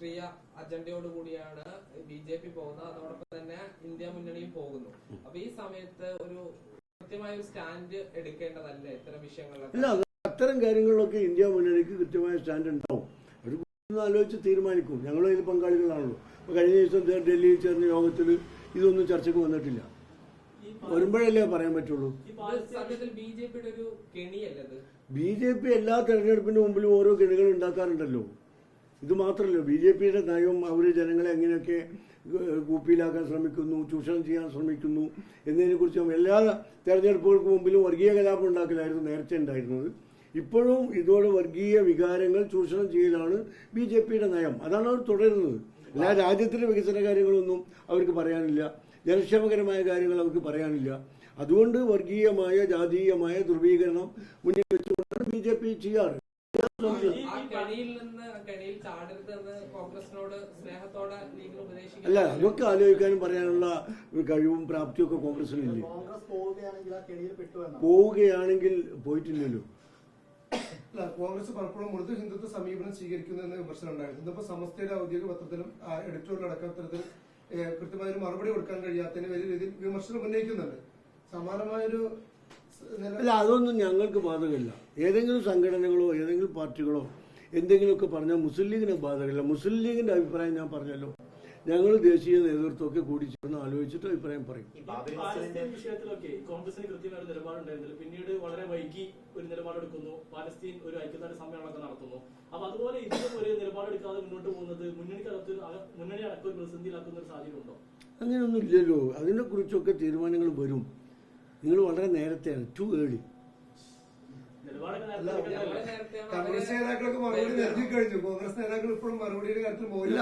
രാഷ്ട്രീയ അജണ്ടയോട് കൂടിയാണ് B J P പോകുന്നത്. അതോടൊപ്പം തന്നെ ഇന്ത്യ മുന്നണിയും പോകുന്നു. അപ്പൊ ഈ സമയത്ത് ഒരു കൃത്യമായ ഒരു സ്റ്റാൻഡ് എടുക്കേണ്ടതല്ലേ ഇത്തരം വിഷയങ്ങളിലൊക്കെ? അത്തരം കാര്യങ്ങളിലൊക്കെ ഇന്ത്യ മുന്നണിക്ക് കൃത്യമായ സ്റ്റാൻഡ് ഉണ്ടാവും. ഒരു ഒന്ന് ആലോചിച്ച് തീരുമാനിക്കും. ഞങ്ങളും ഇതിൽ പങ്കാളികളാണല്ലോ. അപ്പോൾ കഴിഞ്ഞ ദിവസം ഡൽഹിയിൽ ചേർന്ന യോഗത്തിൽ ഇതൊന്നും ചർച്ചയ്ക്ക് വന്നിട്ടില്ല. വരുമ്പോഴല്ലേ പറയാൻ പറ്റുള്ളൂ. ബി ജെ പി എല്ലാ തെരഞ്ഞെടുപ്പിന്റെ മുമ്പിലും ഓരോ കെണികൾ ഉണ്ടാക്കാറുണ്ടല്ലോ. ഇത് മാത്രമല്ല ബി ജെ പിയുടെ നയവും അവർ ജനങ്ങളെ എങ്ങനെയൊക്കെ കൂപ്പിയിലാക്കാൻ ശ്രമിക്കുന്നു ചൂഷണം ചെയ്യാൻ ശ്രമിക്കുന്നു എന്നതിനെക്കുറിച്ചും എല്ലാ തെരഞ്ഞെടുപ്പുകൾക്ക് മുമ്പിലും വർഗീയ കലാപം ഉണ്ടാക്കലായിരുന്നു നേരത്തെ ഉണ്ടായിരുന്നത്. ഇപ്പോഴും ഇതോടെ വർഗീയ വികാരങ്ങൾ ചൂഷണം ചെയ്യലാണ് ബി ജെ പിയുടെ നയം. അതാണ് അവർ തുടരുന്നത്. എല്ലാ രാജ്യത്തിലെ വികസന കാര്യങ്ങളൊന്നും അവർക്ക് പറയാനില്ല. ജനക്ഷേമകരമായ കാര്യങ്ങൾ അവർക്ക് പറയാനില്ല. അതുകൊണ്ട് വർഗീയമായ ജാതീയമായ ധ്രുവീകരണം മുന്നിൽ വെച്ചുകൊണ്ടാണ് ബി ജെ പി ചെയ്യാറ്. അല്ല അതൊക്കെ ആലോചിക്കാനും പറയാനുള്ള കഴിവും പ്രാപ്തിയും ഒക്കെ കോൺഗ്രസിനില്ലേ കോൺഗ്രസ് പോവുകയാണെങ്കിൽ പോയിട്ടില്ലല്ലോ. അല്ല കോൺഗ്രസ് പലപ്പോഴും മൃദു ഹിന്ദുത്വ സമീപനം സ്വീകരിക്കുന്നു എന്ന വിമർശനം ഉണ്ടായിരുന്നു ഇന്നിപ്പോ സമസ്തയുടെ ഔദ്യോഗിക പത്രത്തിലും എഡിറ്റോറിയൽ എഡിറ്റോറിയലടക്കം ഇത്തരത്തിൽ ഏഹ്, കൃത്യമായ ഒരു മറുപടി കൊടുക്കാൻ കഴിയാത്തതിന് വലിയ രീതിയിൽ വിമർശനം ഉന്നയിക്കുന്നുണ്ട്. സമാനമായൊരു അല്ല അതൊന്നും ഞങ്ങൾക്ക് ബാധകമില്ല. ഏതെങ്കിലും സംഘടനകളോ ഏതെങ്കിലും പാർട്ടികളോ എന്തെങ്കിലുമൊക്കെ പറഞ്ഞാൽ മുസ്ലിം ലീഗിന് ബാധകമില്ല. മുസ്ലിം ലീഗിന്റെ അഭിപ്രായം ഞാൻ പറഞ്ഞല്ലോ. ഞങ്ങൾ ദേശീയ നേതൃത്വമൊക്കെ കൂടി ചേർന്ന് ആലോചിച്ചിട്ട് അഭിപ്രായം പറയും. വിഷയത്തിലൊക്കെ കോൺഗ്രസിന് കൃത്യമായ ഒരു നിലപാടുണ്ടായിരുന്നില്ല പിന്നീട് വളരെ വൈകി ഒരു നിലപാടെടുക്കുന്നു. പാലസ്തീൻ ഒരു ഐക്യദാർഢ്യ സമ്മേളനമൊക്കെ നടത്തുന്നു. അപ്പൊ അതുപോലെ ഇതിലും ഒരു നിലപാടെടുക്കാതെ മുന്നോട്ട് പോകുന്നത് മുന്നണിക്കകത്ത് ഒരു- അക- മുന്നണി അടക്കം ഒരു പ്രതിസന്ധിയിലാക്കുന്ന ഒരു സാഹചര്യം ഉണ്ടോ അങ്ങനെയൊന്നും ഇല്ലല്ലോ. അതിനെക്കുറിച്ചൊക്കെ തീരുമാനങ്ങൾ വരും. നിങ്ങൾ വളരെ നേരത്തെയാണ്. ടു ഏർലി കോൺഗ്രസ് നേതാക്കളൊക്കെ മറുപടി നൽകി കഴിഞ്ഞു. കോൺഗ്രസ് നേതാക്കൾ ഇപ്പോഴും മറുപടിയുടെ കാര്യത്തിൽ ഇല്ല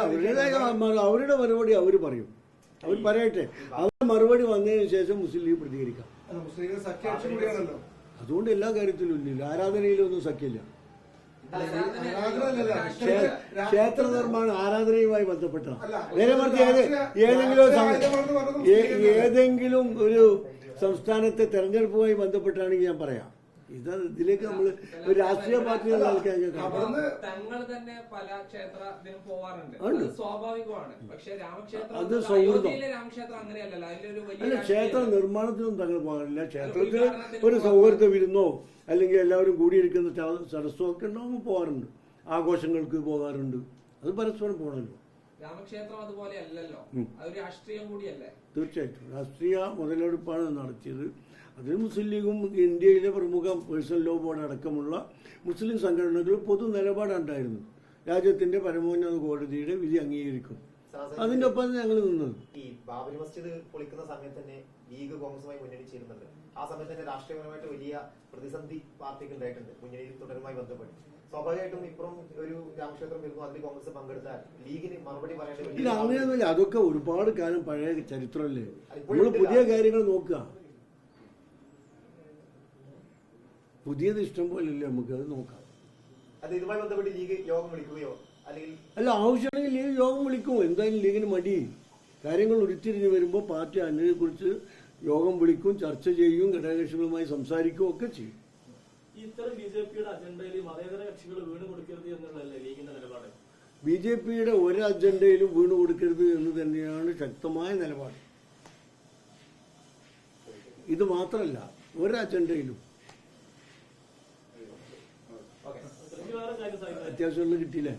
അവരുടെ മറുപടി അവർ പറയും. അവർ പറയട്ടെ. അവരുടെ മറുപടി വന്നതിന് ശേഷം മുസ്ലിം ലീഗ് പ്രതികരിക്കാം. അല്ല, മുസ്ലിം സഖ്യകക്ഷി കൂടിയാണല്ലോ. അതുകൊണ്ട് എല്ലാ കാര്യത്തിലും ഇല്ല ആരാധനയിലൊന്നും സഖ്യമില്ല ക്ഷേത്ര നിർമ്മാണം ആരാധനയുമായി ബന്ധപ്പെട്ടതാണ് നേരെ മറിച്ച് ഏതെങ്കിലും ഏതെങ്കിലും ഒരു സംസ്ഥാനത്തെ തെരഞ്ഞെടുപ്പുമായി ബന്ധപ്പെട്ടാണെങ്കിൽ ഞാൻ പറയാം. ഇത് ഇതിലേക്ക് നമ്മൾ ഒരു രാഷ്ട്രീയ പാർട്ടി തങ്ങൾ തന്നെ പല ക്ഷേത്ര ഇതിനും പോവാറുണ്ട്. അത് സ്വാഭാവികമാണ്. പക്ഷെ രാമക്ഷേത്രം അത് സൗഹൃദം. രാമക്ഷേത്രം അങ്ങനെയല്ലല്ലോ. അതിലൊരു വലിയ അല്ല ക്ഷേത്ര നിർമ്മാണത്തിനും തങ്ങൾ പോകാറില്ല. ക്ഷേത്രത്തിൽ ഒരു സൗഹൃദ വിരുന്നോ അല്ലെങ്കിൽ എല്ലാവരും കൂടിയിരിക്കുന്ന സരസ്വമൊക്കെ ഉണ്ടോ പോകാറുണ്ട്. ആഘോഷങ്ങൾക്ക് പോകാറുണ്ട്. അത് പരസ്പരം പോകണമല്ലോ. രാമക്ഷേത്രം അതുപോലെ അല്ലല്ലോ. അതൊരു രാഷ്ട്രീയം കൂടിയല്ലേ? തീർച്ചയായിട്ടും. രാഷ്ട്രീയ മുതലെടുപ്പാണ് നടത്തിയത്. അതിൽ മുസ്ലിം ലീഗും ഇന്ത്യയിലെ പ്രമുഖ പേഴ്സണൽ ലോ ബോർഡ് അടക്കമുള്ള മുസ്ലിം സംഘടനകൾ പൊതു നിലപാടുണ്ടായിരുന്നു. രാജ്യത്തിന്റെ പരമോന്നത കോടതിയുടെ വിധി അംഗീകരിക്കും. അതിന്റെ ഒപ്പം ഞങ്ങൾ നിന്നത്. ബാബരി മസ്ജിദ് പൊളിക്കുന്ന സമയത്ത് തന്നെ ലീഗ് കോൺഗ്രസുമായി മുന്നണി ചേരുന്നുണ്ട്. ആ സമയത്ത് തന്നെ രാഷ്ട്രീയപരമായിട്ട് വലിയ പ്രതിസന്ധി പാർട്ടിക്ക് ഉണ്ടായിട്ടുണ്ട്. മുന്നണിയിൽ തുടരുമായി ബന്ധപ്പെട്ട്. സ്വാഭാവികമായിട്ടും ഇപ്പുറം ഒരു രാമക്ഷേത്രം വരുന്നു അതിൽ കോൺഗ്രസ് പങ്കെടുത്താൽ ലീഗിന് മറുപടി പറയേണ്ട അങ്ങനെയൊന്നുമില്ല. അതൊക്കെ ഒരുപാട് കാലം പഴയ ചരിത്രമല്ലേ? നമ്മൾ പുതിയ കാര്യങ്ങൾ നോക്കുക. പുതിയത് ഇഷ്ടം പോലെയല്ലേ നമുക്ക്? അത് നോക്കാം. അത് ഇതുമായി ബന്ധപ്പെട്ട് ലീഗ് യോഗം വിളിക്കുകയോ അല്ലെങ്കിൽ അല്ല ആവശ്യമാണെങ്കിൽ ലീഗ് യോഗം വിളിക്കും. എന്തായാലും ലീഗിന് മടി. കാര്യങ്ങൾ ഉരുത്തിരിഞ്ഞ് വരുമ്പോൾ പാർട്ടി അതിനെക്കുറിച്ച് യോഗം വിളിക്കും ചർച്ച ചെയ്യും ഘടകകക്ഷികളുമായി സംസാരിക്കും ഒക്കെ ചെയ്യും. ഇത്തരം ബി ജെ പിയുടെ അജണ്ടയിൽ മതേതര കക്ഷികൾ വീണ് കൊടുക്കരുത് എന്നുള്ളതല്ലേ ലീഗിന്റെ നിലപാട്? ബി ജെ പിയുടെ ഒരു അജണ്ടയിലും വീണ് കൊടുക്കരുത് എന്ന് തന്നെയാണ് ശക്തമായ നിലപാട്. ഇത് മാത്രമല്ല ഒരു അജണ്ടയിലും. അത്യാവശ്യമുള്ള കിട്ടിയില്ലേ?